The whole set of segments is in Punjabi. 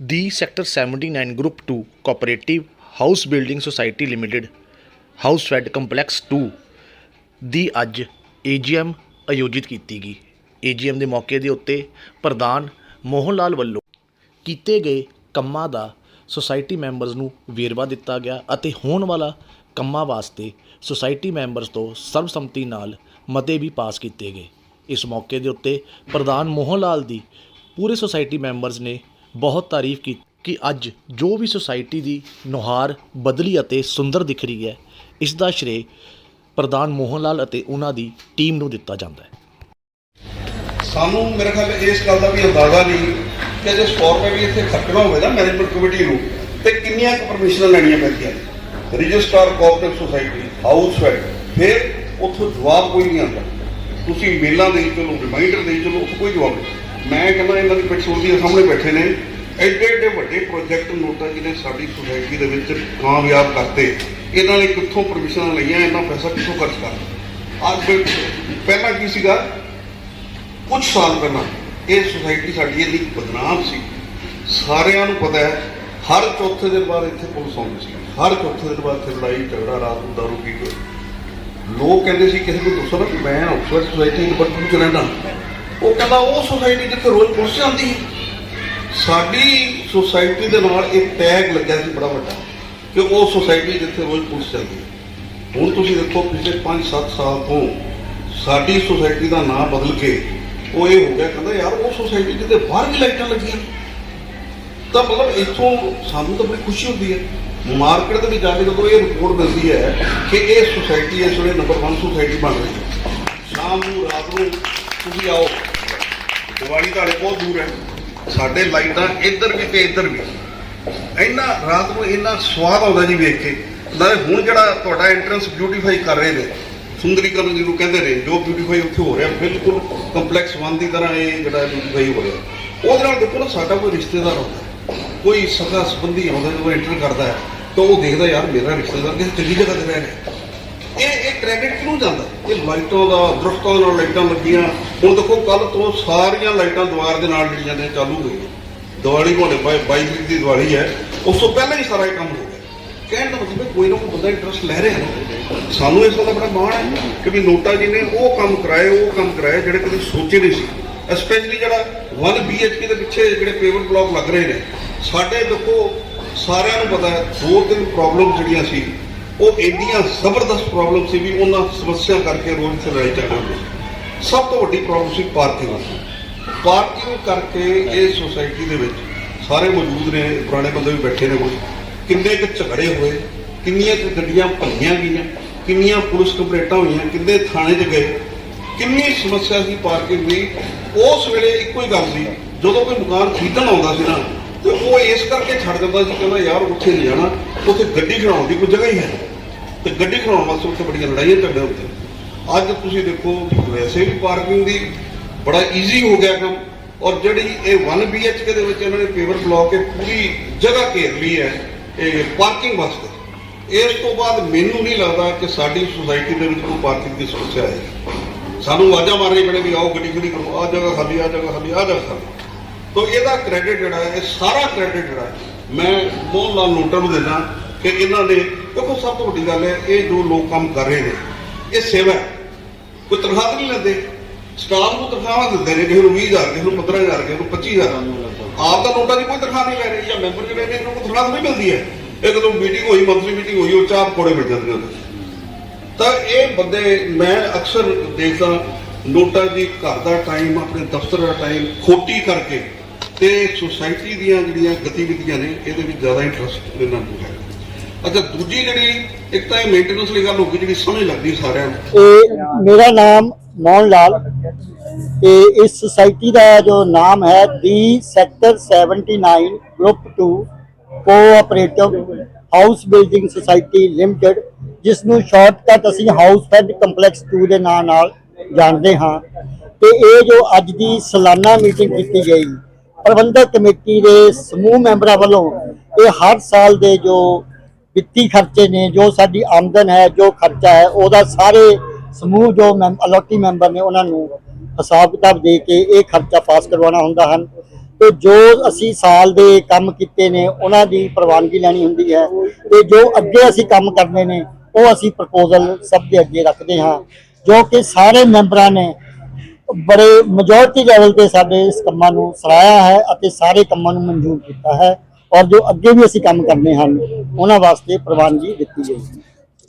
ਦੀ sector 79 group 2 cooperative house building society limited house fed complex 2 ਦੀ ਅੱਜ ਏਜੀਐਮ ਆਯੋਜਿਤ ਕੀਤੀ ਗਈ। ਏਜੀਐਮ ਦੇ ਮੌਕੇ ਦੇ ਉੱਤੇ ਪ੍ਰਧਾਨ ਮੋਹਨ ਲਾਲ ਵੱਲੋਂ ਕੀਤੇ ਗਏ ਕੰਮਾਂ ਦਾ ਸੁਸਾਇਟੀ ਮੈਂਬਰਸ ਨੂੰ ਵੇਰਵਾ ਦਿੱਤਾ ਗਿਆ ਅਤੇ ਹੋਣ ਵਾਲਾ ਕੰਮਾਂ ਵਾਸਤੇ ਸੁਸਾਇਟੀ ਮੈਂਬਰਸ ਤੋਂ ਸਰਬਸੰਮਤੀ ਨਾਲ ਮਤੇ ਵੀ ਪਾਸ ਕੀਤੇ ਗਏ। ਇਸ ਮੌਕੇ ਦੇ ਉੱਤੇ ਪ੍ਰਧਾਨ ਮੋਹਨ ਲਾਲ ਦੀ ਪੂਰੇ ਸੁਸਾਇਟੀ ਮੈਂਬਰਸ ਨੇ ਬਹੁਤ ਤਾਰੀਫ ਕੀਤੀ ਕਿ ਅੱਜ ਜੋ ਵੀ ਸੁਸਾਇਟੀ ਦੀ ਨੁਹਾਰ ਬਦਲੀ ਅਤੇ ਸੁੰਦਰ ਦਿਖ ਰਹੀ ਹੈ, ਇਸ ਦਾ ਸ਼੍ਰੇ ਪ੍ਰਧਾਨ ਮੋਹਨ ਲਾਲ ਅਤੇ ਉਹਨਾਂ ਦੀ ਟੀਮ ਨੂੰ ਦਿੱਤਾ ਜਾਂਦਾ ਹੈ। ਸਾਨੂੰ ਮੇਰੇ ਖਿਆਲ ਇਸ ਗੱਲ ਦਾ ਵੀ ਅੰਦਾਜ਼ਾ ਨਹੀਂ ਕਿ ਜੇ 100 ਵੀ ਇੱਥੇ ਖਰਚਣਾ ਹੋਵੇ ਨਾ ਮੈਨੇਜਮੈਂਟ ਕਮੇਟੀ ਨੂੰ, ਤੇ ਕਿੰਨੀਆਂ ਕੁ ਪਰਮਿਸ਼ਨਾਂ ਲੈਣੀਆਂ ਪੈਂਦੀਆਂ ਨੇ। Register cooperative society house fed ਫਿਰ ਉੱਥੋਂ ਜਵਾਬ ਕੋਈ ਨਹੀਂ ਆਉਂਦਾ। ਤੁਸੀਂ ਮੇਲਾਂ ਦੇ ਚਲੋ ਰਿਮਾਈਂਡਰ ਦੇ ਚਲੋ, ਉੱਥੋਂ ਕੋਈ ਜਵਾਬ ਨਹੀਂ। ਮੈਂ ਕਹਿੰਦਾ ਇਹਨਾਂ ਦੀ ਪੈਟਰੋਲ ਦੇ ਸਾਹਮਣੇ ਬੈਠੇ ਨੇ। ਐਡੇ ਐਡੇ ਵੱਡੇ ਪ੍ਰੋਜੈਕਟ ਨੋਟਾ ਜਿਹਨੇ ਸਾਡੀ ਸੁਸਾਇਟੀ ਦੇ ਵਿੱਚ ਕਾਮਯਾਬ ਕਰਤੇ। ਇਹਨਾਂ ਨੇ ਕਿੱਥੋਂ ਪਰਮਿਸ਼ਨਾਂ ਲਈਆਂ, ਇਹਨਾਂ ਪੈਸਾ ਕਿੱਥੋਂ ਖਰਚ ਕਰਤਾ ਅੱਜ ਪਹਿਲਾਂ ਕੀ ਸੀਗਾ? ਕੁਝ ਸਾਲ ਪਹਿਲਾਂ ਇਹ ਸੁਸਾਇਟੀ ਸਾਡੀ ਇੰਨੀ ਬਦਨਾਮ ਸੀ। ਸਾਰਿਆਂ ਨੂੰ ਪਤਾ ਹੈ, ਹਰ ਚੌਥੇ ਦਿਨ ਬਾਅਦ ਇੱਥੇ ਪੁਲਿਸ ਆਉਂਦੀ ਸੀ। ਹਰ ਚੌਥੇ ਦਿਨ ਬਾਅਦ ਇੱਥੇ ਲੜਾਈ, ਝਗੜਾ, ਰਾਤ ਨੂੰ ਦਾਰੂ ਪੀ ਕੇ। ਲੋਕ ਕਹਿੰਦੇ ਸੀ, ਕਿਸੇ ਨੂੰ ਦੱਸੋ ਨਾ ਕਿ ਮੈਂ ਆਕਸਫੋਰਡ ਸੁਸਾਇਟੀ ਨੰਬਰ 2 ਚ ਰਹਿੰਦਾ। ਉਹ ਕਹਿੰਦਾ ਉਹ ਸੁਸਾਇਟੀ ਜਿੱਥੇ ਰੋਜ਼ ਪੁਲਿਸ ਜਾਂਦੀ ਸੀ, ਸਾਡੀ ਸੁਸਾਇਟੀ ਦੇ ਨਾਲ ਇੱਕ ਟੈਗ ਲੱਗਿਆ ਸੀ ਬੜਾ ਵੱਡਾ ਕਿ ਉਹ ਸੁਸਾਇਟੀ ਜਿੱਥੇ ਰੋਜ਼ ਪੁਲਿਸ ਜਾਂਦੀ ਹੁਣ ਤੁਸੀਂ ਦੇਖੋ ਪਿਛਲੇ 5-7 ਸਾਲ ਤੋਂ ਸਾਡੀ ਸੁਸਾਇਟੀ ਦਾ ਨਾਮ ਬਦਲ ਕੇ ਉਹ ਇਹ ਹੋ ਗਿਆ, ਕਹਿੰਦਾ ਯਾਰ ਉਹ ਸੁਸਾਇਟੀ ਜਿੱਥੇ ਬਾਹਰ ਵੀ ਲਾਈਟਾਂ ਲੱਗੀਆਂ, ਤਾਂ ਮਤਲਬ ਇੱਥੋਂ ਸਾਨੂੰ ਤਾਂ ਬੜੀ ਖੁਸ਼ੀ ਹੁੰਦੀ ਹੈ। ਮਾਰਕੀਟ ਦੇ ਵਿੱਚ ਜਾ ਕੇ ਜਦੋਂ ਇਹ ਰਿਪੋਰਟ ਮਿਲਦੀ ਹੈ ਕਿ ਇਹ ਸੁਸਾਇਟੀ ਇਸ ਵੇਲੇ ਨੰਬਰ 1 ਸੁਸਾਇਟੀ ਬਣ ਰਹੀ ਹੈ। ਸ਼ਾਮ ਨੂੰ, ਰਾਤ ਨੂੰ ਤੁਸੀਂ ਆਓ। ਦੀਵਾਲੀ ਤੁਹਾਡੇ ਬਹੁਤ ਦੂਰ ਹੈ। ਸਾਡੇ ਲਾਈਟਾਂ ਇੱਧਰ ਵੀ ਤੇ ਇੱਧਰ ਵੀ। ਇੰਨਾ ਰਾਤ ਨੂੰ ਇੰਨਾ ਸਵਾਦ ਆਉਂਦਾ ਜੀ ਵੇਖ ਕੇ। ਨਾਲੇ ਹੁਣ ਜਿਹੜਾ ਤੁਹਾਡਾ ਐਂਟਰੈਂਸ ਬਿਊਟੀਫਾਈ ਕਰ ਰਹੇ ਨੇ ਸੁੰਦਰੀਕਰਨ ਜਿਹਨੂੰ ਕਹਿੰਦੇ ਨੇ, ਜੋ ਬਿਊਟੀਫਾਈ ਉੱਥੇ ਹੋ ਰਿਹਾ, ਬਿਲਕੁਲ ਕੰਪਲੈਕਸ ਵਨ ਦੀ ਤਰ੍ਹਾਂ ਇਹ ਜਿਹੜਾ ਬਿਊਟੀਫਾਈ ਹੋ ਰਿਹਾ। ਉਹਦੇ ਨਾਲ ਦੇਖੋ ਨਾ, ਸਾਡਾ ਕੋਈ ਰਿਸ਼ਤੇਦਾਰ ਆਉਂਦਾ ਕੋਈ ਸਗਾ ਸੰਬੰਧੀ ਆਉਂਦਾ, ਜਦੋਂ ਐਂਟਰ ਕਰਦਾ ਹੈ, ਤਾਂ ਉਹ ਦੇਖਦਾ, ਯਾਰ, ਮੇਰਾ ਰਿਸ਼ਤੇਦਾਰ ਕਿਸੇ ਚੰਗੀ ਜਗ੍ਹਾ ਤੇ ਰਹਿ ਰਿਹਾ ਇਹ ਇਹ ਕ੍ਰੈਡਿਟ ਕਿਉਂ ਜਾਂਦਾ? ਇਹ ਲਾਈਟਾਂ ਦਾ, ਦਰਖਤਾਂ ਨਾਲ ਲਾਈਟਾਂ ਲੱਗੀਆਂ ਹੁਣ ਦੇਖੋ ਕੱਲ ਤੋਂ ਸਾਰੀਆਂ ਲਾਈਟਾਂ ਦੁਆਰ ਦੇ ਨਾਲ ਜਿਹੜੀਆਂ ਨੇ ਚਾਲੂ ਹੋਈਆਂ ਦੀਵਾਲੀ ਹੋਣੇ 22 ਤਰੀਕ ਦੀ ਦੀਵਾਲੀ ਹੈ। ਉਸ ਤੋਂ ਪਹਿਲਾਂ ਹੀ ਸਾਰਾ ਇਹ ਕੰਮ ਹੋ ਗਿਆ। ਕਹਿਣ ਦਾ ਮਤਲਬ ਹੈ, ਕੋਈ ਨਾ ਕੋਈ ਬੰਦਾ ਇੰਟਰਸਟ ਲੈ ਰਿਹਾ ਹੈ ਸਾਨੂੰ ਇਸ ਦਾ ਬੜਾ ਮਾਣ ਹੈ ਕਿ ਵੀ ਨੋਟਾ ਜੀ ਨੇ ਉਹ ਕੰਮ ਕਰਾਏ, ਉਹ ਕੰਮ ਕਰਾਏ ਜਿਹੜੇ ਕਦੇ ਸੋਚੇ ਨਹੀਂ ਸੀ। ਸਪੈਸ਼ਲੀ ਜਿਹੜਾ 1 BHK ਦੇ ਪਿੱਛੇ ਜਿਹੜੇ ਪੇਵਰ ਬਲੌਕ ਲੱਗ ਰਹੇ ਨੇ, ਸਾਡੇ ਦੇਖੋ, ਸਾਰਿਆਂ ਨੂੰ ਪਤਾ ਹੈ, ਦੋ ਤਿੰਨ ਪ੍ਰੋਬਲਮ ਜਿਹੜੀਆਂ ਸੀ, ਉਹ ਇੰਨੀਆਂ ਜ਼ਬਰਦਸਤ ਪ੍ਰੋਬਲਮ ਸੀ ਵੀ ਉਹਨਾਂ ਸਮੱਸਿਆ ਕਰਕੇ ਰੋਜ਼ ਲੜਾਈ ਝਗੜਾ ਹੁੰਦੇ ਸੀ। ਸਭ ਤੋਂ ਵੱਡੀ ਪ੍ਰੋਬਲਮ ਸੀ ਪਾਰਕਿੰਗ ਪਾਰਕਿੰਗ ਕਰਕੇ ਇਹ ਸੁਸਾਇਟੀ ਦੇ ਵਿੱਚ ਸਾਰੇ ਮੌਜੂਦ ਨੇ, ਪੁਰਾਣੇ ਬੰਦੇ ਵੀ ਬੈਠੇ ਨੇ ਕੋਈ ਕਿੰਨੇ ਕੁ ਝਗੜੇ ਹੋਏ, ਕਿੰਨੀਆਂ ਕੁ ਗੱਡੀਆਂ ਭੰਨੀਆਂ ਗਈਆਂ, ਕਿੰਨੀਆਂ ਪੁਲਿਸ ਕੰਪਲੇਂਟਾਂ ਹੋਈਆਂ, ਕਿੰਨੇ ਥਾਣੇ 'ਚ ਗਏ। ਕਿੰਨੀ ਸਮੱਸਿਆ ਸੀ ਪਾਰਕਿੰਗ ਦੀ। ਉਸ ਵੇਲੇ ਇੱਕੋ ਹੀ ਗੱਲ ਸੀ, ਜਦੋਂ ਕੋਈ ਮਕਾਨ ਖਰੀਦਣ ਆਉਂਦਾ ਸੀ ਨਾ, ਤੇ ਉਹ ਇਸ ਕਰਕੇ ਛੱਡ ਦਿੰਦਾ ਸੀ ਕਹਿੰਦਾ, ਯਾਰ, ਉੱਥੇ ਨਹੀਂ ਜਾਣਾ, ਉੱਥੇ ਗੱਡੀ ਖੜਾਉਣ ਦੀ ਕੋਈ ਜਗ੍ਹਾ ਹੀ ਹੈ ਤੇ ਗੱਡੀ ਖੜਾਉਣ ਵਾਸਤੇ ਉੱਥੇ ਬੜੀਆਂ ਲੜਾਈਆਂ ਝਗੜੇ ਹੁੰਦੇ ਅੱਜ ਤੁਸੀਂ ਦੇਖੋ ਵੈਸੇ ਵੀ ਪਾਰਕਿੰਗ ਦੀ ਬੜਾ ਈਜ਼ੀ ਹੋ ਗਿਆ ਕੰਮ, ਔਰ ਜਿਹੜੀ ਇਹ 1 BHK ਦੇ ਵਿੱਚ ਇਹਨਾਂ ਨੇ ਪੇਵਰ ਬਲੌਕ ਇਹ ਪੂਰੀ ਜਗ੍ਹਾ ਘੇਰ ਲਈ ਹੈ, ਇਹ ਪਾਰਕਿੰਗ ਵਾਸਤੇ। ਇਸ ਤੋਂ ਬਾਅਦ ਮੈਨੂੰ ਨਹੀਂ ਲੱਗਦਾ ਕਿ ਸਾਡੀ ਸੁਸਾਇਟੀ ਦੇ ਵਿੱਚ ਕੋਈ ਪਾਰਕਿੰਗ ਦੀ ਸਮੱਸਿਆ ਹੈ ਸਾਨੂੰ ਆਵਾਜ਼ਾਂ ਮਾਰਨੀ ਪੈਣੀ ਵੀ ਆਓ ਗੱਡੀ ਖੜੀ ਕਰੋ ਆ ਜਗ੍ਹਾ ਖਾਲੀ ਆ ਜਗ੍ਹਾ ਖਾਲੀ ਆ ਜਗ੍ਹਾ ਖਾਲੀ। ਤੋ ਇਹਦਾ ਕ੍ਰੈਡਿਟ ਜਿਹੜਾ ਹੈ, ਇਹ ਸਾਰਾ ਕ੍ਰੈਡਿਟ ਜਿਹੜਾ ਮੈਂ ਮੋਹਨ ਲਾਲ ਨੋਟਾ ਨੂੰ ਦਿੰਦਾ ਕਿ ਇਹਨਾਂ ਨੇ ਦੇਖੋ ਸਭ ਤੋਂ ਵੱਡੀ ਗੱਲ ਹੈ, ਇਹ ਜੋ ਲੋਕ ਕੰਮ ਕਰ ਰਹੇ ਨੇ, ਇਹ ਸੇਵਾ ਹੈ। ਕੋਈ ਤਨਖਾਹ ਨਹੀਂ ਲੈਂਦੇ। ਸਟਾਫ ਨੂੰ ਤਨਖਾਹਾਂ ਦਿੰਦੇ ਨੇ ਕਿਸੇ ਨੂੰ 20000 ਕਿਸੇ ਨੂੰ 15000 ਕਿਸੇ ਨੂੰ 25000 ਆਪ ਦਾ ਨੋਟਾ ਦੀ ਕੋਈ ਤਨਖਾਹ ਨਹੀਂ ਲੈ ਰਹੀ। ਜਾਂ ਮੈਂਬਰ ਜਿਹੜੇ ਨੇ ਇਹਨਾਂ ਨੂੰ ਤਨਖਾਹ ਨਹੀਂ ਮਿਲਦੀ ਹੈ। ਇਹ ਕਦੋਂ ਮੀਟਿੰਗ ਹੋਈ ਮੰਥਲੀ ਮੀਟਿੰਗ ਹੋਈ ਉਹ ਚਾਹ ਕੋੜੇ ਮਿਲ ਜਾਂਦੇ ਨੇ ਤਾਂ ਇਹ ਬੰਦੇ ਮੈਂ ਅਕਸਰ ਦੇਖਦਾ ਨੋਟਾ ਜੀ ਘਰ ਦਾ ਟਾਈਮ ਆਪਣੇ ਦਫ਼ਤਰ ਦਾ ਟਾਈਮ ਖੋਟੀ ਕਰਕੇ ਤੇ ਸੁਸਾਇਟੀ ਦੀਆਂ ਜਿਹੜੀਆਂ ਗਤੀਵਿਧੀਆਂ ਨੇ ਇਹਦੇ ਵਿੱਚ ਜ਼ਿਆਦਾ ਇੰਟਰਸਟ ਇਹਨਾਂ ਨੂੰ ਹੈ। ਅੱਛਾ, ਦੂਜੀ ਜਿਹੜੀ ਇੱਕ ਤਾਂ ਇਹ ਮੇਨਟੇਨੈਂਸ ਲਈ ਗੱਲ ਹੋ ਗਈ ਜਿਹੜੀ ਸਮਝ ਲੱਗਦੀ ਸਾਰਿਆਂ ਨੂੰ। ਇਹ ਮੇਰਾ ਨਾਮ ਮੋਹਨ ਲਾਲ। ਤੇ ਇਸ ਸੁਸਾਇਟੀ ਦਾ ਜੋ ਨਾਮ ਹੈ ਦੀ sector 79 group 2 cooperative house building society limited ਜਿਸ ਨੂੰ ਸ਼ਾਰਟਕਟ ਅਸੀਂ ਹਾਊਸ ਫੈਡ ਕੰਪਲੈਕਸ 2 ਦੇ ਨਾਂ ਨਾਲ ਜਾਣਦੇ ਹਾਂ। ਤੇ ਇਹ ਜੋ ਅੱਜ ਦੀ ਸਾਲਾਨਾ ਮੀਟਿੰਗ ਕੀਤੀ ਗਈ, ਪ੍ਰਬੰਧਕ ਕਮੇਟੀ ਦੇ ਸਮੂਹ ਮੈਂਬਰਾਂ ਵੱਲੋਂ ਇਹ ਹਰ ਸਾਲ ਦੇ ਜੋ ਵਿੱਤੀ ਖਰਚੇ ਨੇ, ਜੋ ਸਾਡੀ ਆਮਦਨ ਹੈ, ਜੋ ਖਰਚਾ ਹੈ, ਉਹਦਾ ਸਾਰੇ ਸਮੂਹ ਜੋ ਮੈਂਬ- ਅਲੋਟੀ ਮੈਂਬਰ ਨੇ ਉਹਨਾਂ ਨੂੰ ਹਿਸਾਬ ਕਿਤਾਬ ਦੇ ਕੇ ਇਹ ਖਰਚਾ ਪਾਸ ਕਰਵਾਉਣਾ ਹੁੰਦਾ ਹਨ। ਤੇ ਜੋ ਅਸੀਂ ਸਾਲ ਦੇ ਕੰਮ ਕੀਤੇ ਨੇ, ਉਹਨਾਂ ਦੀ ਪ੍ਰਵਾਨਗੀ ਲੈਣੀ ਹੁੰਦੀ ਹੈ। ਤੇ ਜੋ ਅੱਗੇ ਅਸੀਂ ਕੰਮ ਕਰਨੇ ਨੇ, ਉਹ ਅਸੀਂ ਪ੍ਰਪੋਜ਼ਲ ਸਭ ਦੇ ਅੱਗੇ ਰੱਖਦੇ ਹਾਂ। ਜੋ ਕਿ ਸਾਰੇ ਮੈਂਬਰਾਂ ਨੇ ਬੜੇ ਮੈਜੋਰਟੀ ਲੈਵਲ ਤੇ ਸਾਡੇ ਇਸ ਕੰਮਾਂ ਨੂੰ ਸਰਾਇਆ ਹੈ ਅਤੇ ਸਾਰੇ ਕੰਮਾਂ ਨੂੰ ਮਨਜ਼ੂਰ ਕੀਤਾ ਹੈ। ਔਰ ਜੋ ਅੱਗੇ ਵੀ ਅਸੀਂ ਕੰਮ ਕਰਨੇ ਹਨ ਉਹਨਾਂ ਵਾਸਤੇ ਪ੍ਰਵਾਨਗੀ ਦਿੱਤੀ ਗਈ ਹੈ।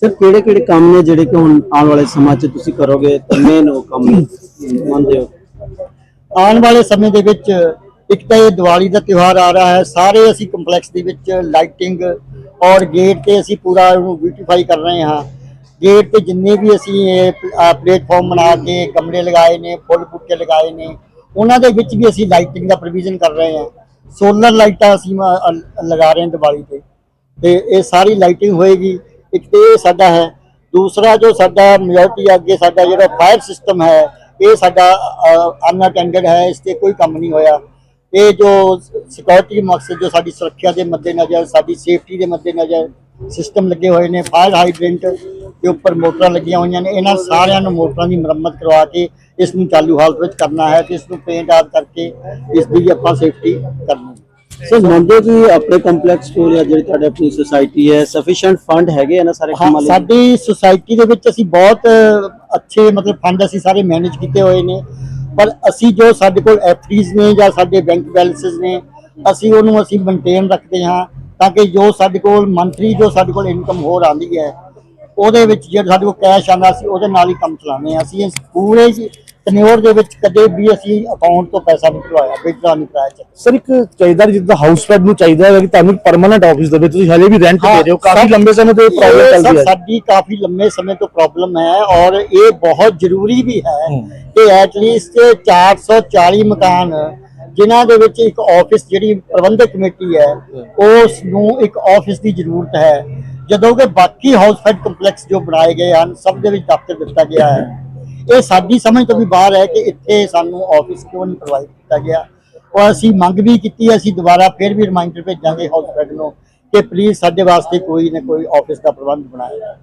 ਸਰ ਕਿਹੜੇ ਕਿਹੜੇ ਕੰਮ ਨੇ ਜਿਹੜੇ ਕਿ ਹੁਣ ਆਉਣ ਵਾਲੇ ਸਮਾਂ 'ਚ ਤੁਸੀਂ ਕਰੋਗੇ? ਤਾਂ ਮੇਨ ਉਹ ਕੰਮ ਮੰਨਦੇ ਹੋ? ਆਉਣ ਵਾਲੇ ਸਮੇਂ ਦੇ ਵਿੱਚ ਇੱਕ ਤਾਂ ਇਹ ਦੀਵਾਲੀ ਦਾ ਤਿਉਹਾਰ ਆ ਰਿਹਾ ਹੈ। ਸਾਰੇ ਅਸੀਂ ਕੰਪਲੈਕਸ ਦੇ ਵਿੱਚ ਲਾਈਟਿੰਗ ਔਰ ਗੇਟ ਤੇ ਅਸੀਂ ਪੂਰਾ ਉਹਨੂੰ ਬਿਊਟੀਫਾਈ ਕਰ ਰਹੇ ਹਾਂ। ਗੇਟ ਤੇ ਜਿੰਨੇ ਵੀ ਅਸੀਂ ਇਹ ਪਲੇਟਫਾਰਮ ਬਣਾ ਕੇ ਗਮਲੇ ਲਗਾਏ ਨੇ ਫੁੱਲ ਬੂਟੇ ਲਗਾਏ ਨੇ ਉਹਨਾਂ ਦੇ ਵਿੱਚ ਵੀ ਅਸੀਂ ਲਾਈਟਿੰਗ ਦਾ ਪ੍ਰੋਵੀਜ਼ਨ ਕਰ ਰਹੇ ਹਾਂ। ਸੋਲਰ ਲਾਈਟਾਂ ਅਸੀਂ ਲਗਾ ਰਹੇ ਹਾਂ ਦੀਵਾਲੀ ਤੇ। ਤੇ ਇਹ ਸਾਰੀ ਲਾਈਟਿੰਗ ਹੋਏਗੀ। ਇੱਕ ਤੇ ਇਹ ਸਾਡਾ ਹੈ। ਦੂਸਰਾ ਜੋ ਸਾਡਾ ਮੈਜੋਰਟੀ ਅੱਗੇ ਸਾਡਾ ਜਿਹੜਾ ਫਾਇਰ ਸਿਸਟਮ ਹੈ, ਇਹ ਸਾਡਾ ਅਨਅਟੈਂਡਡ ਹੈ। ਇਸ ਤੇ ਕੋਈ ਕੰਮ ਨਹੀਂ ਹੋਇਆ। ਇਹ ਜੋ ਸਿਕਿਉਰਿਟੀ ਮਕਸਦ ਜੋ ਸਾਡੀ ਸੁਰੱਖਿਆ ਦੇ ਮੱਦੇਨਜ਼ਰ, ਸਾਡੀ ਸੇਫਟੀ ਦੇ ਮੱਦੇਨਜ਼ਰ ਸਿਸਟਮ ਲੱਗੇ ਹੋਏ ਨੇ। ਫਾਇਰ ਹਾਈਡਰੈਂਟ ਦੇ ਉੱਪਰ ਮੋਟਰਾਂ ਲੱਗੀਆਂ ਹੋਈਆਂ ਨੇ। ਇਹਨਾਂ ਸਾਰਿਆਂ ਨੂੰ ਮੋਟਰਾਂ ਦੀ ਮੁਰੰਮਤ ਕਰਵਾ ਕੇ ਇਸ ਨੂੰ ਚਾਲੂ ਹਾਲਤ ਵਿੱਚ ਕਰਨਾ ਹੈ ਤੇ ਇਸ ਨੂੰ ਪੇਂਟ ਆਪ ਕਰਕੇ ਇਸ ਦੀ ਆਪਾਂ ਸੇਫਟੀ ਕਰਨੀ। ਸਰ ਮੰਨਦੇ ਹੋ ਕਿ ਆਪਣੇ ਕੰਪਲੈਕਸ ਸਟੋਰ ਜਾਂ ਜਿਹੜੀ ਤੁਹਾਡੀ ਆਪਣੀ ਸੁਸਾਇਟੀ ਹੈ ਸਫੀਸ਼ੀਐਂਟ ਫੰਡ ਹੈਗੇ ਆ ਨਾ ਸਾਰੇ ਕੰਮਾਂ ਲਈ? ਸਾਡੀ ਸੁਸਾਇਟੀ ਦੇ ਵਿੱਚ ਅਸੀਂ ਬਹੁਤ ਅੱਛੇ ਮਤਲਬ ਫੰਡ ਅਸੀਂ ਸਾਰੇ ਮੈਨੇਜ ਕੀਤੇ ਹੋਏ ਨੇ। ਪਰ ਅਸੀਂ ਜੋ ਸਾਡੇ ਕੋਲ ਐਫਡੀਜ਼ ਨੇ ਜਾਂ ਸਾਡੇ ਬੈਂਕ ਬੈਲੈਂਸਸ ਨੇ ਅਸੀਂ ਉਹਨੂੰ ਅਸੀਂ ਮੇਨਟੇਨ ਰੱਖਦੇ ਹਾਂ ਤਾਂ ਕਿ ਜੋ ਸਾਡੇ ਕੋਲ ਮੰਥਲੀ ਜੋ ਸਾਡੇ ਕੋਲ ਇਨਕਮ ਹੋਰ ਆਉਂਦੀ ਹੈ ਉਹਦੇ ਵਿੱਚ ਜਿਹੜਾ ਸਾਡੇ ਕੋਲ ਕੈਸ਼ ਆਉਂਦਾ ਸੀ ਉਹਦੇ ਨਾਲ ਹੀ ਕੰਮ ਚਲਾਉਂਦੇ ਹਾਂ। ਅਸੀਂ ਪੂਰੇ ਟਨਿਓਰ ਦੇ ਵਿੱਚ ਕਦੇ ਵੀ ਅਸੀਂ ਅਕਾਊਂਟ ਤੋਂ ਪੈਸਾ ਨਹੀਂ ਕਢਵਾਇਆ ਵਿਦਡਰਾ ਨਹੀਂ ਕਰਾਇਆ check। ਸਰ ਇੱਕ ਚਾਹੀਦਾ ਜਿੱਦਾਂ ਹਾਊਸ ਫੈਡ ਨੂੰ ਚਾਹੀਦਾ ਹੈ ਕਿ ਤੁਹਾਨੂੰ ਪਰਮਨੈਂਟ ਆਫਿਸ ਦੇਵੇ ਤੁਸੀਂ ਹਲੇ ਵੀ ਰੈਂਟ ਦੇ ਰਹੇ ਹੋ ਕਾਫੀ ਲੰਬੇ ਸਮੇਂ ਤੋਂ ਇਹ ਪ੍ਰੋਬਲਮ ਸਭ ਚੱਲਦੀ ਹੈ। ਸਾਡੀ ਕਾਫੀ ਲੰਮੇ ਸਮੇਂ ਤੋਂ ਪ੍ਰੋਬਲਮ ਹੈ ਔਰ ਇਹ ਬਹੁਤ ਜ਼ਰੂਰੀ ਵੀ ਹੈ ਕਿ ਐਟਲੀਸਟ 440 ਮਕਾਨ ਜਿਨ੍ਹਾਂ ਦੇ ਵਿੱਚ ਇੱਕ ਆਫਿਸ ਜਿਹੜੀ ਪ੍ਰਬੰਧਕ ਕਮੇਟੀ ਹੈ ਉਸ ਨੂੰ ਇੱਕ ਆਫਿਸ ਦੀ ਜ਼ਰੂਰਤ ਹੈ। ਜਦੋਂ ਕਿ ਬਾਕੀ ਹਾਊਸ ਫੈਡ ਕੰਪਲੈਕਸ ਜੋ ਬਣਾਏ ਗਏ ਹਨ ਸਭ ਦੇ ਵਿੱਚ ਦਫ਼ਤਰ ਦਿੱਤਾ ਗਿਆ ਹੈ। ਇਹ ਸਾਡੀ ਸਮਝ ਤੋਂ ਵੀ ਬਾਹਰ ਹੈ ਕਿ ਇੱਥੇ ਸਾਨੂੰ ਆਫਿਸ ਕਿਉਂ ਨਹੀਂ ਪ੍ਰੋਵਾਈਡ ਕੀਤਾ ਗਿਆ? ਔਰ ਅਸੀਂ ਮੰਗ ਵੀ ਕੀਤੀ, ਅਸੀਂ ਦੁਬਾਰਾ ਫਿਰ ਵੀ ਰਿਮਾਈਂਡਰ ਭੇਜਾਂਗੇ ਹਾਊਸ ਨੂੰ ਕਿ ਪਲੀਜ਼ ਸਾਡੇ ਵਾਸਤੇ ਕੋਈ ਨਾ ਕੋਈ ਆਫਿਸ ਦਾ ਪ੍ਰਬੰਧ ਬਣਾਇਆ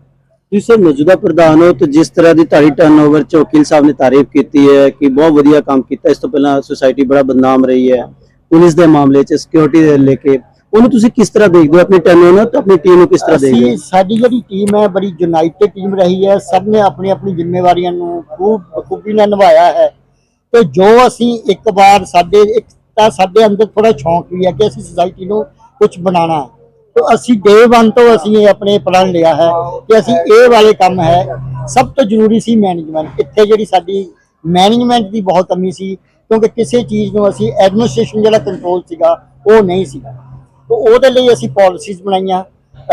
ਤੁਸੀਂ ਸਰ ਮੌਜੂਦਾ ਪ੍ਰਧਾਨ ਹੋ ਤੇ ਜਿਸ ਤਰ੍ਹਾਂ ਦੀ ਤੁਹਾਡੀ ਟਰਨਓਵਰ ਚ ਸਾਹਿਬ ਨੇ ਤਾਰੀਫ ਕੀਤੀ ਹੈ ਕਿ ਬਹੁਤ ਵਧੀਆ ਕੰਮ ਕੀਤਾ, ਇਸ ਤੋਂ ਪਹਿਲਾਂ ਸੁਸਾਇਟੀ ਬੜਾ ਬਦਨਾਮ ਰਹੀ ਹੈ, ਪੁਲਿਸ ਦੇ ਮਾਮਲੇ ਚ ਸਿਕਿਉਰਿਟੀ ਦੇ ਲੈ ਕੇ ਉਹਨੂੰ ਤੁਸੀਂ ਕਿਸ ਤਰ੍ਹਾਂ ਦੇਖਦੇ ਹੋ? ਆਪਣੀ ਟਰਨਓਵਰ ਤੇ ਆਪਣੀ ਟੀਮ ਨੂੰ ਕਿਸ ਤਰ੍ਹਾਂ ਦੇਖਦੇ ਹੋ? ਅਸੀਂ ਸਾਡੀ ਜਿਹੜੀ ਟੀਮ ਹੈ ਬੜੀ ਯੂਨਾਈਟਿਡ ਟੀਮ ਰਹੀ ਹੈ। ਸਭ ਨੇ ਆਪਣੀ ਆਪਣੀ ਜ਼ਿੰਮੇਵਾਰੀਆਂ ਨੂੰ ਖੂਬ ਬਖੂਬੀ ਨਾਲ ਨਿਭਾਇਆ ਹੈ। ਤੇ ਜੋ ਅਸੀਂ ਇੱਕ ਵਾਰ ਸਾਡੇ ਇੱਕ ਤਾਂ ਸਾਡੇ ਅੰਦਰ ਥੋੜਾ ਸ਼ੌਂਕ ਵੀ ਹੈ ਕਿ ਅਸੀਂ ਸੁਸਾਇਟੀ ਨੂੰ ਕੁਝ ਬਣਾਉਣਾ ਤੇ ਅਸੀਂ ਡੇ 1 ਤੋਂ ਅਸੀਂ ਇਹ ਆਪਣੇ ਪਲਾਨ ਲਿਆ ਹੈ ਕਿ ਅਸੀਂ ਇਹ ਵਾਲੇ ਕੰਮ ਹੈ। ਸਭ ਤੋਂ ਜ਼ਰੂਰੀ ਸੀ ਮੈਨੇਜਮੈਂਟ ਇੱਥੇ ਜਿਹੜੀ ਸਾਡੀ ਮੈਨੇਜਮੈਂਟ ਦੀ ਬਹੁਤ ਕਮੀ ਸੀ ਕਿਉਂਕਿ ਕਿਸੇ ਚੀਜ਼ ਨੂੰ ਅਸੀਂ ਐਡਮਿਨਿਸਟ੍ਰੇਸ਼ਨ ਜਿਹੜਾ ਕੰਟਰੋਲ ਸੀਗਾ ਉਹ ਨਹੀਂ ਸੀਗਾ। ਤੇ ਉਹਦੇ ਲਈ ਅਸੀਂ ਪਾਲਿਸੀਜ਼ ਬਣਾਈਆਂ।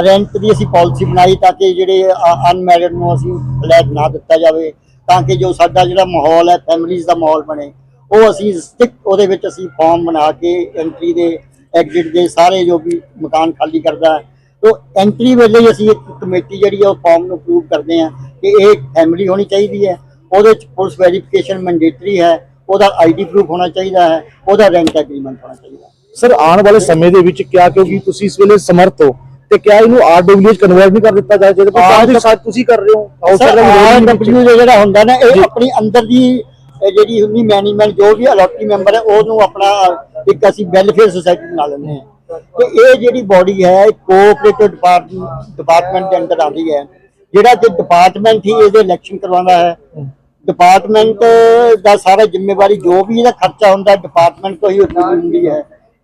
ਰੈਂਟ ਦੀ ਅਸੀਂ ਪਾਲਿਸੀ ਬਣਾਈ ਤਾਂ ਕਿ ਜਿਹੜੇ ਅਨਮੈਰਿਡ ਨੂੰ ਅਸੀਂ ਫਲੈਟ ਨਾ ਦਿੱਤਾ ਜਾਵੇ, ਤਾਂ ਕਿ ਜੋ ਸਾਡਾ ਜਿਹੜਾ ਮਾਹੌਲ ਹੈ ਫੈਮਿਲੀਜ਼ ਦਾ ਮਾਹੌਲ ਬਣੇ। ਉਹ ਅਸੀਂ ਸਟਿਕ ਉਹਦੇ ਵਿੱਚ ਅਸੀਂ ਫਾਰਮ ਬਣਾ ਕੇ ਐਂਟਰੀ ਦੇ ਐਗਜ਼ਿਟ ਦੇ ਸਾਰੇ ਜੋ ਵੀ ਮਕਾਨ ਖਾਲੀ ਕਰਦਾ ਹੈ। ਤੋ ਐਂਟਰੀ ਵੇਲੇ ਅਸੀਂ ਇੱਕ ਕਮੇਟੀ ਜਿਹੜੀ ਹੈ, ਉਹ ਫਾਰਮ ਨੂੰ ਅਪਰੂਵ ਕਰਦੇ ਹਾਂ ਕਿ ਇਹ ਫੈਮਿਲੀ ਹੋਣੀ ਚਾਹੀਦੀ ਹੈ। ਉਹਦੇ ਵਿੱਚ ਪੁਲਿਸ ਵੈਰੀਫਿਕੇਸ਼ਨ ਮੈਂਡੇਟਰੀ ਹੈ, ਉਹਦਾ ਆਈਡੀ ਪ੍ਰੂਫ ਹੋਣਾ ਚਾਹੀਦਾ ਹੈ, ਉਹਦਾ ਰੈਂਟ ਐਗਰੀਮੈਂਟ ਹੋਣਾ ਚਾਹੀਦਾ ਹੈ। ਸਰ ਆਉਣ ਵਾਲੇ ਸਮੇਂ ਦੇ ਵਿੱਚ ਕਿਆ ਕਿਉਂਕਿ ਤੁਸੀਂ ਇਸ ਵੇਲੇ ਸਮਰਥ ਹੋ ਤੇ ਕਿਆ ਇਹਨੂੰ ਆਰਡਬਲਯੂ ਕਨਵਰਟ ਨਹੀਂ ਕਰ ਦਿੱਤਾ ਜਾਏ ਜਿਹਦੇ ਕੋਲ ਸਾਥ ਤੁਸੀਂ ਕਰ ਰਹੇ ਹੋ ਵਿੱਚ। ਆਰਡਬਲਯੂ ਜਿਹੜਾ ਹੁੰਦਾ ਨਾ ਇਹ ਆਪਣੀ ਅੰਦਰ ਦੀ ਜਿਹੜੀ ਹੁੰਦੀ ਮੈਨੇਜਮੈਂਟ ਜੋ ਵੀ ਅਲੋਟੀ ਮੈਂਬਰ ਹੈ ਉਹਨੂੰ ਆਪਣਾ ਇੱਕ ਅਸੀਂ ਵੈਲਫੇਅਰ ਸੁਸਾਇਟੀ ਬਣਾ ਲੈਂਦੇ ਹਾਂ। ਤੇ ਇਹ ਜਿਹੜੀ ਬਾਡੀ ਹੈ ਕੋਆਪਰੇਟਿਵ ਡਿਪਾਰਟਮੈਂਟ ਦੇ ਅੰਦਰ ਆਉਂਦੀ ਹੈ। ਜਿਹੜਾ ਕਿ ਡਿਪਾਰਟਮੈਂਟ ਹੀ ਇਹਦੇ ਇਲੈਕਸ਼ਨ ਕਰਵਾਉਂਦਾ ਹੈ। ਡਿਪਾਰਟਮੈਂਟ ਦਾ ਸਾਰਾ ਜ਼ਿੰਮੇਵਾਰੀ ਜੋ ਵੀ ਇਹਦਾ ਖਰਚਾ ਹੁੰਦਾ ਡਿਪਾਰਟਮੈਂਟ ਤੋਂ ਹੀ ਹੁੰਦੀ ਹੈ।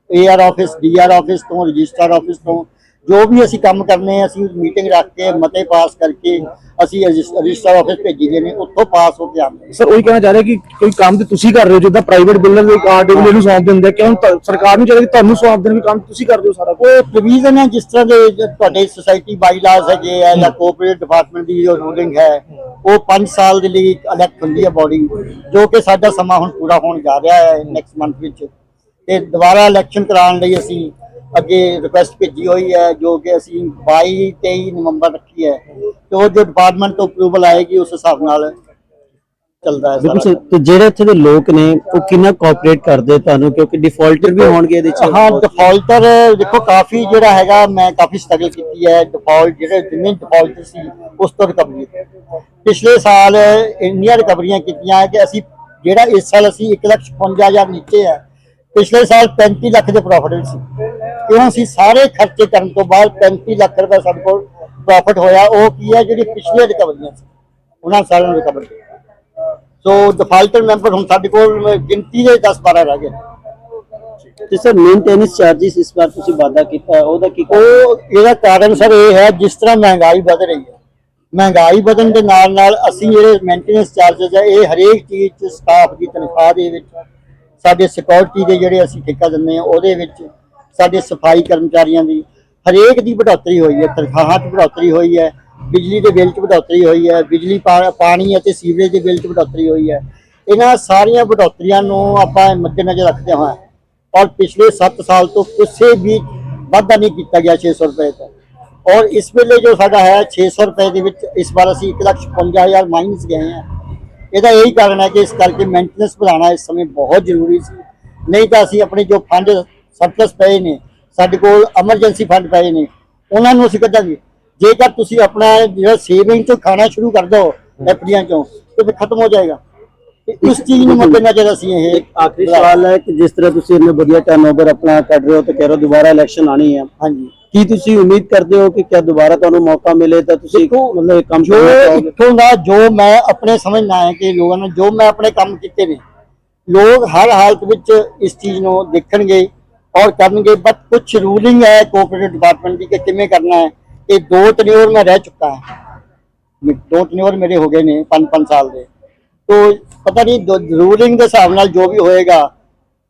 ਏਆਰ ਆਫਿਸ ਡੀਆਰ ਆਫਿਸ ਤੋਂ ਰਜਿਸਟਰ ਆਫਿਸ ਤੋਂ ਜੋ ਵੀ ਅਸੀਂ ਕੰਮ ਕਰਨੇ ਆ ਅਸੀਂ ਮੀਟਿੰਗ ਰੱਖ ਕੇ ਮਤੇ ਪਾਸ ਕਰਕੇ ਅਸੀਂ ਰਜਿਸਟਰ ਆਫਿਸ ਭੇਜੀ ਦੇ ਨੇ ਉੱਥੋਂ ਪਾਸ ਹੋ ਕੇ ਆਉਂਦੇ। ਸਰ ਉਹੀ ਕਹਿਣਾ ਚਾਹ ਰਿਹਾ ਕਿ ਕੋਈ ਕੰਮ ਤੇ ਤੁਸੀਂ ਕਰ ਰਹੇ ਹੋ ਜਿੱਦਾਂ ਪ੍ਰਾਈਵੇਟ ਬਿਲਡਰ ਦੇ ਆਰਡਬਲਯੂ ਨੂੰ ਸੌਂਪ ਦਿੰਦੇ ਕਿਉਂ ਸਰਕਾਰ ਨੂੰ ਚਾਹੀਦਾ ਕਿ ਤੁਹਾਨੂੰ ਸੌਂਪ ਦੇਣ ਵੀ ਕੰਮ ਤੁਸੀਂ ਕਰਦੇ ਹੋ ਸਾਰਾ ਉਹ ਪ੍ਰੋਵੀਜ਼ਨ ਹੈ ਜਿਸ ਤਰ੍ਹਾਂ ਦੇ ਤੁਹਾਡੇ ਸੁਸਾਇਟੀ ਬਾਈਲਾਸ ਹੈਗੇ ਆ ਜਾਂ ਕੋਆਪਰੇਟਿਵ ਡਿਪਾਰਟਮੈਂਟ ਦੀ ਜੋ ਰੂਲਿੰਗ ਹੈ ਉਹ 5 ਸਾਲ ਦੇ ਲਈ ਇਲੈਕਟ ਹੁੰਦੀ ਹੈ ਬਾਡੀ ਜੋ ਕਿ ਸਾਡਾ ਸਮਾਂ ਹੁਣ ਪੂਰਾ ਹੋਣ ਜਾ ਰਿਹਾ ਹੈ ਨੈਕਸਟ ਮੰਥ ਵਿੱਚ। ਤੇ ਦੁਬਾਰਾ ਇਲੈਕਸ਼ਨ ਕਰਾਉਣ ਲਈ ਅਸੀਂ ਅੱਗੇ ਰਿਕੁਐਸਟ ਭੇਜੀ ਹੋਈ ਹੈ ਜੋ ਕਿ ਅਸੀਂ 22 23 ਨਵੰਬਰ ਰੱਖੀ ਹੈ ਤੇ ਉਹ ਜੋ ਡਿਪਾਰਟਮੈਂਟ ਤੋਂ ਅਪਰੂਵਲ ਆਏਗੀ ਉਸ ਹਿਸਾਬ ਨਾਲ ਚੱਲਦਾ ਹੈ ਬਿਲਕੁਲ ਤੇ ਜਿਹੜੇ ਇੱਥੇ ਦੇ ਲੋਕ ਨੇ ਉਹ ਕਿੰਨਾ ਕੋਆਪਰੇਟ ਕਰਦੇ ਤੁਹਾਨੂੰ? ਕਿਉਂਕਿ ਡਿਫਾਲਟਰ ਵੀ ਹੋਣਗੇ ਇਹਦੇ ਚ। ਹਾਂ ਡਿਫਾਲਟਰ ਦੇਖੋ ਕਾਫੀ ਜਿਹੜਾ ਹੈਗਾ ਮੈਂ ਕਾਫੀ ਸਟਰਗਲ ਕੀਤੀ ਹੈ। ਡਿਫਾਲਟ ਜਿਹੜੇ ਜਿੰਨੇ ਡਿਫਾਲਟਰ ਸੀ ਉਸ ਤੋਂ ਰਿਕਵਰੀ ਪਿਛਲੇ ਸਾਲ ਇੰਨੀਆਂ ਰਿਕਵਰੀਆਂ ਕੀਤੀਆਂ ਕਿ ਅਸੀਂ ਜਿਹੜਾ ਇਸ ਸਾਲ ਅਸੀਂ 1,55,000 ਨੀਚੇ ਹੈ ਪਿਛਲੇ ਸਾਲ 35 ਲੱਖ ਦੇ ਪ੍ਰੋਫਿਟ ਵਿੱਚ ਸੀ। ਕਿਉਂ ਅਸੀਂ ਸਾਰੇ ਖਰਚੇ ਕਰਨ ਤੋਂ ਬਾਅਦ 35 ਲੱਖ ਰੁਪਏ ਸਾਡੇ ਕੋਲ ਪ੍ਰੋਫਿਟ ਹੋਇਆ। ਉਹ ਕੀ ਹੈ? ਜਿਹੜੀ ਪਿਛਲੇ ਰਿਕਵਰੀਆਂ ਸੀ। ਉਹਨਾਂ ਸਾਲਾਂ ਨੂੰ ਰਿਕਵਰ ਕੀਤਾ ਸੋ ਡਿਫਾਲਟਰ ਮੈਂਬਰ ਹੁਣ ਸਾਡੇ ਕੋਲ ਗਿਣਤੀ ਦੇ 10 12 ਰਹਿ ਗਏ ਤੇ ਸਰ ਮੇਨਟੇਨੈਂਸ ਚਾਰजेस ਇਸ ਵਾਰ ਤੁਸੀਂ ਵਾਅਦਾ ਕੀਤਾ ਉਹਦਾ ਕੀ ਉਹ ਇਹਦਾ ਕਾਰਨ ਸਰ ਇਹ ਹੈ ਜਿਸ ਤਰ੍ਹਾਂ ਮਹਿੰਗਾਈ ਵਧ ਰਹੀ ਹੈ। ਮਹਿੰਗਾਈ ਵਧਣ ਦੇ ਨਾਲ ਨਾਲ ਅਸੀਂ ਜਿਹੜੇ ਮੇਨਟੇਨੈਂਸ ਚਾਰजेस ਹੈ ਇਹ ਹਰੇਕ ਚੀਜ਼ ਸਟਾਫ ਦੀ ਤਨਖਾਹ ਦੇ ਵਿੱਚ ਸਾਡੇ ਸਿਕਿਉਰਿਟੀ ਦੇ ਜਿਹੜੇ ਅਸੀਂ ਠੇਕਾ ਦਿੰਦੇ ਹਾਂ, ਉਹਦੇ ਵਿੱਚ ਸਾਡੇ ਸਫ਼ਾਈ ਕਰਮਚਾਰੀਆਂ ਦੀ ਹਰੇਕ ਦੀ ਵਧੋਤਰੀ ਹੋਈ ਹੈ, ਤਨਖਾਹਾਂ 'ਚ ਵਧੋਤਰੀ ਹੋਈ ਹੈ, ਬਿਜਲੀ ਦੇ ਬਿੱਲ 'ਚ ਵਧੋਤਰੀ ਹੋਈ ਹੈ, ਬਿਜਲੀ, ਪਾ- ਪਾਣੀ ਅਤੇ ਸੀਵਰੇਜ ਦੇ ਬਿੱਲ 'ਚ ਵਧੋਤਰੀ ਹੋਈ ਹੈ। ਇਹਨਾਂ ਸਾਰੀਆਂ ਵਧੋਤਰੀਆਂ ਨੂੰ ਆਪਾਂ ਮੱਦੇਨਜ਼ਰ ਰੱਖਦੇ ਹਾਂ ਔਰ ਪਿਛਲੇ 7 ਸਾਲ ਤੋਂ ਕਿਸੇ ਵੀ ਵਾਧਾ ਨਹੀਂ ਕੀਤਾ ਗਿਆ 600 ਰੁਪਏ ਦਾ ਔਰ ਇਸ ਵੇਲੇ ਜੋ ਸਾਡਾ ਹੈ 600 ਰੁਪਏ ਦੇ ਵਿੱਚ ਇਸ ਵਾਰ ਅਸੀਂ 155000 ਮਾਈਨਸ ਗਏ ਹਾਂ। ਇਹਦਾ ਇਹੀ ਕਾਰਨ ਹੈ ਕਿ ਇਸ ਕਰਕੇ ਮੇਨਟੇਨੈਂਸ ਵਧਾਉਣਾ ਇਸ ਸਮੇਂ ਬਹੁਤ ਜ਼ਰੂਰੀ ਸੀ। ਨਹੀਂ ਤਾਂ ਅਸੀਂ ਆਪਣੇ ਜੋ ਫੰਡ ਸਰਪਲਸ ਪਏ ਨੇ ਸਾਡੇ ਕੋਲ ਐਮਰਜੈਂਸੀ ਫੰਡ ਪਏ ਨੇ ਉਹਨਾਂ ਨੂੰ ਅਸੀਂ ਕੱਢਾਂਗੇ। ਜੇਕਰ ਤੁਸੀਂ ਆਪਣਾ ਜਿਹੜਾ ਸੇਵਿੰਗ ਤੋਂ ਖਾਣਾ ਸ਼ੁਰੂ ਕਰ ਦੋ ਐਫਡੀਆਂ ਚੋਂ ਤੇ ਫਿਰ ਖਤਮ ਹੋ ਜਾਏਗਾ। ਇਸ ਚੀਜ਼ ਨੂੰ ਮੱਦੇਨਜ਼ਰ ਅਸੀਂ ਇਹ ਆਖਰੀ ਸਵਾਲ ਹੈ ਕਿ ਜਿਸ ਤਰ੍ਹਾਂ ਤੁਸੀਂ ਇੰਨੇ ਵਧੀਆ ਟਰਨਓਵਰ ਆਪਣਾ ਕੱਢ ਰਹੇ ਹੋ ਤੇ ਕਹਿ ਰਹੇ ਹੋ ਦੁਬਾਰਾ ਇਲੈਕਸ਼ਨ ਆਣੀ ਹੈ। ਹਾਂਜੀ। ਕੀ ਤੁਸੀਂ ਉਮੀਦ ਕਰਦੇ ਹੋ ਕਿ ਕਿਆ ਦੁਬਾਰਾ ਤੁਹਾਨੂੰ ਮੌਕਾ ਮਿਲੇ ਤਾਂ ਤੁਸੀਂ ਮਤਲਬ ਇਹ ਕੰਮ ਜੋ ਇੱਥੋਂ ਦਾ ਜੋ ਮੈਂ ਆਪਣੇ ਸਮਝਣਾ ਹੈ ਕਿ ਲੋਕਾਂ ਨੇ ਜੋ ਮੈਂ ਆਪਣੇ ਕੰਮ ਕੀਤੇ ਨੇ ਲੋਕ ਹਰ ਹਾਲਤ ਵਿੱਚ ਇਸ ਚੀਜ਼ ਨੂੰ ਦੇਖਣਗੇ ਔਰ ਕਰਨਗੇ ਬਟ ਕੁਝ ਰੂਲਿੰਗ ਹੈ ਕੋਆਪਰੇਟਿਵ ਡਿਪਾਰਟਮੈਂਟ ਦੀ ਕਿ ਕਿਵੇਂ ਕਰਨਾ ਹੈ। ਇਹ ਦੋ ਟਨਿਓਰ ਮੈਂ ਰਹਿ ਚੁੱਕਾ ਹੈ। ਦੋ ਟਨਿਓਰ ਮੇਰੇ ਹੋ ਗਏ ਨੇ 5-5 ਸਾਲ ਦੇ। ਤੋ ਪਤਾ ਨਹੀਂ ਰੂਲਿੰਗ ਦੇ ਹਿਸਾਬ ਨਾਲ ਜੋ ਵੀ ਹੋਏਗਾ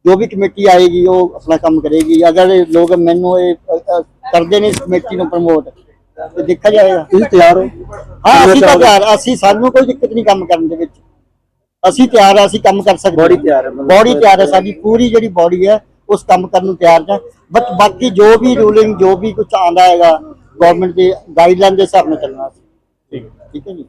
ਜੋ ਵੀ ਕਮੇਟੀ ਆਏਗੀ ਉਹ ਆਪਣਾ ਕੰਮ ਕਰੇਗੀ। ਅਗਰ ਇਹ ਲੋਕ ਮੈਨੂੰ ਇਹ ਅ, ਅ, ਕਰਦੇ ਨੇ ਇਸ ਕਮੇਟੀ ਨੂੰ ਪ੍ਰਮੋਟ ਤੇ ਦੇਖਿਆ ਜਾਏਗਾ। ਤੁਸੀਂ ਤਿਆਰ ਹੋ? ਹਾਂ ਅਸੀਂ ਤਾਂ ਤਿਆਰ ਅਸੀਂ ਸਾਨੂੰ ਕੋਈ ਦਿੱਕਤ ਨਹੀਂ ਕੰਮ ਕਰਨ ਦੇ ਵਿੱਚ। ਅਸੀਂ ਤਿਆਰ ਆ ਅਸੀਂ ਕੰਮ ਕਰ ਸਕਦੇ Body ਤਿਆਰ ਹੈ, ਮਤਲਬ- ਬੋਡੀ ਤਿਆਰ ਹੈ ਸਾਡੀ ਪੂਰੀ ਜਿਹੜੀ ਬੋਡੀ ਹੈ ਉਸ ਕੰਮ ਕਰਨ ਨੂੰ ਤਿਆਰ ਹੈ ਬਟ ਬਾਕੀ ਜੋ ਵੀ ਰੂਲਿੰਗ ਜੋ ਵੀ ਕੁਝ ਆਂਦਾ ਹੈਗਾ ਗਵਰਨਮੈਂਟ ਦੀ ਗਾਈਡਲਾਈਨ ਦੇ ਹਿਸਾਬ ਨਾਲ ਚੱਲਣਾ ਸੀ ਠੀਕ ਹੈ ਜੀ?